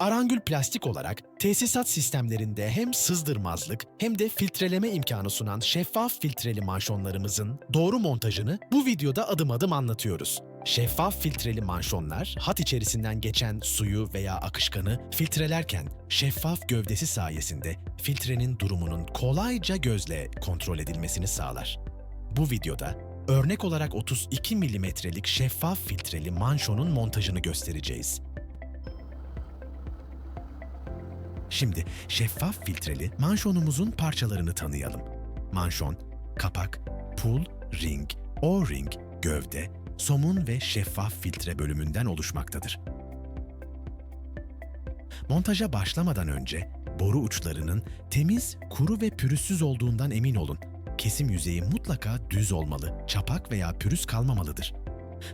Arangül plastik olarak tesisat sistemlerinde hem sızdırmazlık hem de filtreleme imkanı sunan şeffaf filtreli manşonlarımızın doğru montajını bu videoda adım adım anlatıyoruz. Şeffaf filtreli manşonlar, hat içerisinden geçen suyu veya akışkanı filtrelerken şeffaf gövdesi sayesinde filtrenin durumunun kolayca gözle kontrol edilmesini sağlar. Bu videoda örnek olarak 32 milimetrelik şeffaf filtreli manşonun montajını göstereceğiz. Şimdi şeffaf filtreli manşonumuzun parçalarını tanıyalım. Manşon, kapak, pul, ring, o-ring, gövde, somun ve şeffaf filtre bölümünden oluşmaktadır. Montaja başlamadan önce boru uçlarının temiz, kuru ve pürüzsüz olduğundan emin olun. Kesim yüzeyi mutlaka düz olmalı, çapak veya pürüz kalmamalıdır.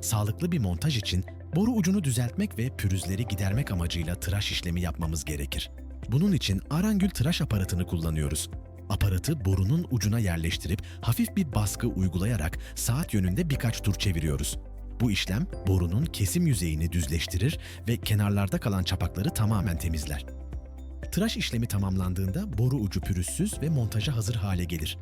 Sağlıklı bir montaj için boru ucunu düzeltmek ve pürüzleri gidermek amacıyla tıraş işlemi yapmamız gerekir. Bunun için Arangül tıraş aparatını kullanıyoruz. Aparatı borunun ucuna yerleştirip hafif bir baskı uygulayarak saat yönünde birkaç tur çeviriyoruz. Bu işlem borunun kesim yüzeyini düzleştirir ve kenarlarda kalan çapakları tamamen temizler. Tıraş işlemi tamamlandığında boru ucu pürüzsüz ve montaja hazır hale gelir.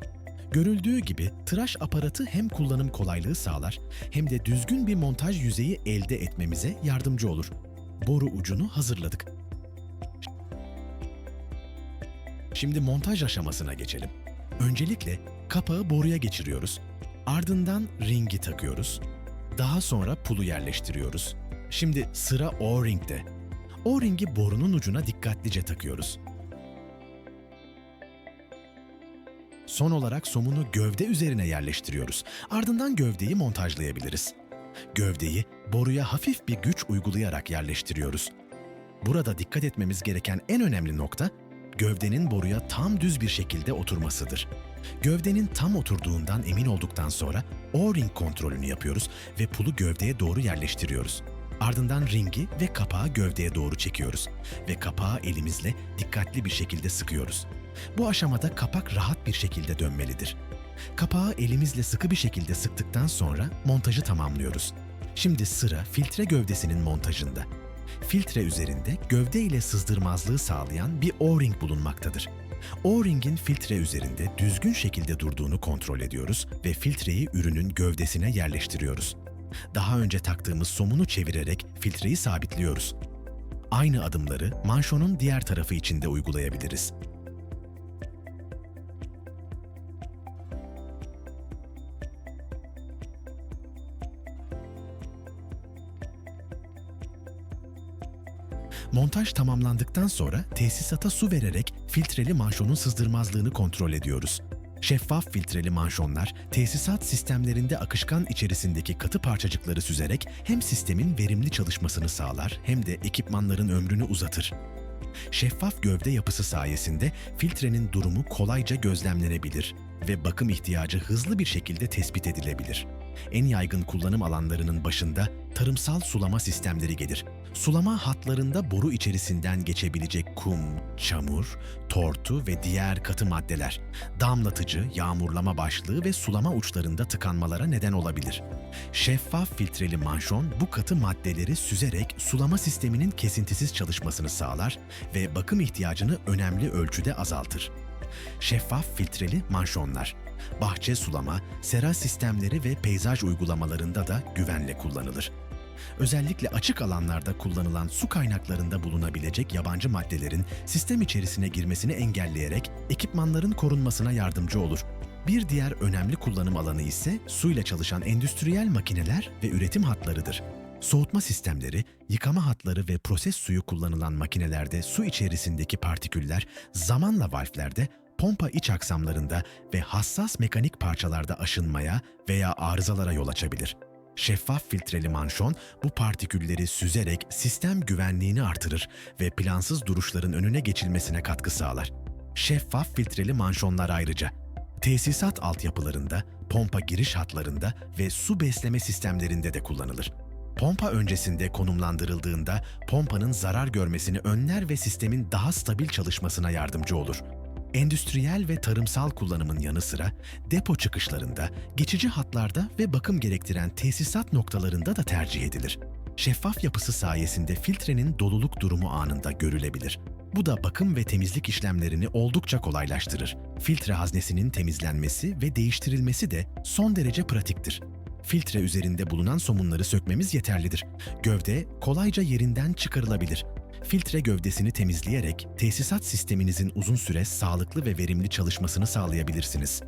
Görüldüğü gibi tıraş aparatı hem kullanım kolaylığı sağlar hem de düzgün bir montaj yüzeyi elde etmemize yardımcı olur. Boru ucunu hazırladık. Şimdi montaj aşamasına geçelim. Öncelikle kapağı boruya geçiriyoruz. Ardından ringi takıyoruz. Daha sonra pulu yerleştiriyoruz. Şimdi sıra O-ring'de. O-ringi borunun ucuna dikkatlice takıyoruz. Son olarak somunu gövde üzerine yerleştiriyoruz. Ardından gövdeyi montajlayabiliriz. Gövdeyi boruya hafif bir güç uygulayarak yerleştiriyoruz. Burada dikkat etmemiz gereken en önemli nokta gövdenin boruya tam düz bir şekilde oturmasıdır. Gövdenin tam oturduğundan emin olduktan sonra O-ring kontrolünü yapıyoruz ve pulu gövdeye doğru yerleştiriyoruz. Ardından ringi ve kapağı gövdeye doğru çekiyoruz ve kapağı elimizle dikkatli bir şekilde sıkıyoruz. Bu aşamada kapak rahat bir şekilde dönmelidir. Kapağı elimizle sıkı bir şekilde sıktıktan sonra montajı tamamlıyoruz. Şimdi sıra filtre gövdesinin montajında. Filtre üzerinde gövde ile sızdırmazlığı sağlayan bir O-ring bulunmaktadır. O-ringin filtre üzerinde düzgün şekilde durduğunu kontrol ediyoruz ve filtreyi ürünün gövdesine yerleştiriyoruz. Daha önce taktığımız somunu çevirerek filtreyi sabitliyoruz. Aynı adımları manşonun diğer tarafı için de uygulayabiliriz. Montaj tamamlandıktan sonra tesisata su vererek filtreli manşonun sızdırmazlığını kontrol ediyoruz. Şeffaf filtreli manşonlar tesisat sistemlerinde akışkan içerisindeki katı parçacıkları süzerek hem sistemin verimli çalışmasını sağlar hem de ekipmanların ömrünü uzatır. Şeffaf gövde yapısı sayesinde filtrenin durumu kolayca gözlemlenebilir ve bakım ihtiyacı hızlı bir şekilde tespit edilebilir. En yaygın kullanım alanlarının başında tarımsal sulama sistemleri gelir. Sulama hatlarında boru içerisinden geçebilecek kum, çamur, tortu ve diğer katı maddeler, damlatıcı, yağmurlama başlığı ve sulama uçlarında tıkanmalara neden olabilir. Şeffaf filtreli manşon bu katı maddeleri süzerek sulama sisteminin kesintisiz çalışmasını sağlar ve bakım ihtiyacını önemli ölçüde azaltır. Şeffaf filtreli manşonlar bahçe sulama, sera sistemleri ve peyzaj uygulamalarında da güvenle kullanılır. Özellikle açık alanlarda kullanılan su kaynaklarında bulunabilecek yabancı maddelerin sistem içerisine girmesini engelleyerek ekipmanların korunmasına yardımcı olur. Bir diğer önemli kullanım alanı ise suyla çalışan endüstriyel makineler ve üretim hatlarıdır. Soğutma sistemleri, yıkama hatları ve proses suyu kullanılan makinelerde su içerisindeki partiküller zamanla valflerde pompa iç aksamlarında ve hassas mekanik parçalarda aşınmaya veya arızalara yol açabilir. Şeffaf filtreli manşon bu partikülleri süzerek sistem güvenliğini artırır ve plansız duruşların önüne geçilmesine katkı sağlar. Şeffaf filtreli manşonlar ayrıca tesisat altyapılarında, pompa giriş hatlarında ve su besleme sistemlerinde de kullanılır. Pompa öncesinde konumlandırıldığında pompanın zarar görmesini önler ve sistemin daha stabil çalışmasına yardımcı olur. Endüstriyel ve tarımsal kullanımın yanı sıra depo çıkışlarında, geçici hatlarda ve bakım gerektiren tesisat noktalarında da tercih edilir. Şeffaf yapısı sayesinde filtrenin doluluk durumu anında görülebilir. Bu da bakım ve temizlik işlemlerini oldukça kolaylaştırır. Filtre haznesinin temizlenmesi ve değiştirilmesi de son derece pratiktir. Filtre üzerinde bulunan somunları sökmemiz yeterlidir. Gövde kolayca yerinden çıkarılabilir. Filtre gövdesini temizleyerek tesisat sisteminizin uzun süre sağlıklı ve verimli çalışmasını sağlayabilirsiniz.